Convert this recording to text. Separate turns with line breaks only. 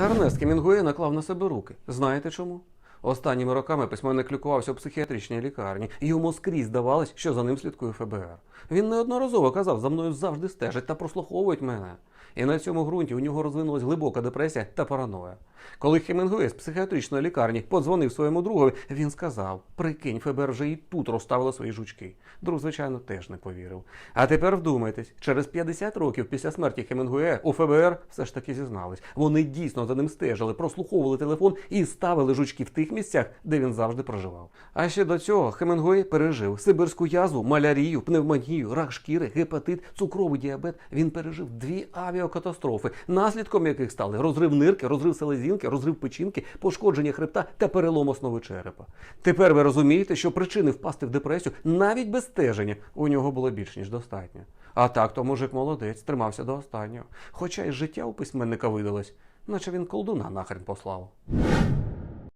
Ернест Кемінгує наклав на себе руки. Знаєте чому? Останніми роками письменник лікувався у психіатричній лікарні, йому скрізь здавалось, що за ним слідкує ФБР. Він неодноразово казав, за мною завжди стежать та прослуховують мене. І на цьому ґрунті у нього розвинулась глибока депресія та параноя. Коли Хемінгуей з психіатричної лікарні подзвонив своєму другові, він сказав: Прикинь, ФБР вже і тут розставило свої жучки. Друг, звичайно, теж не повірив. А тепер вдумайтесь, через 50 років після смерті Хемінгуея у ФБР все ж таки зізнались. Вони дійсно за ним стежили, прослуховували телефон і ставили жучки в тих місцях, де він завжди проживав. А ще до цього Хемінгуей пережив сибирську язву, малярію, пневмонію, рак шкіри, гепатит, цукровий діабет. Він пережив дві авіакатастрофи, наслідком яких стали розрив нирки, розрив селезінки, розрив печінки, пошкодження хребта та перелом основи черепа. Тепер ви розумієте, що причини впасти в депресію навіть без стеження у нього було більш ніж достатньо. А так то мужик молодець, тримався до останнього. Хоча й життя у письменника видалось, наче він колдуна нахрен послав.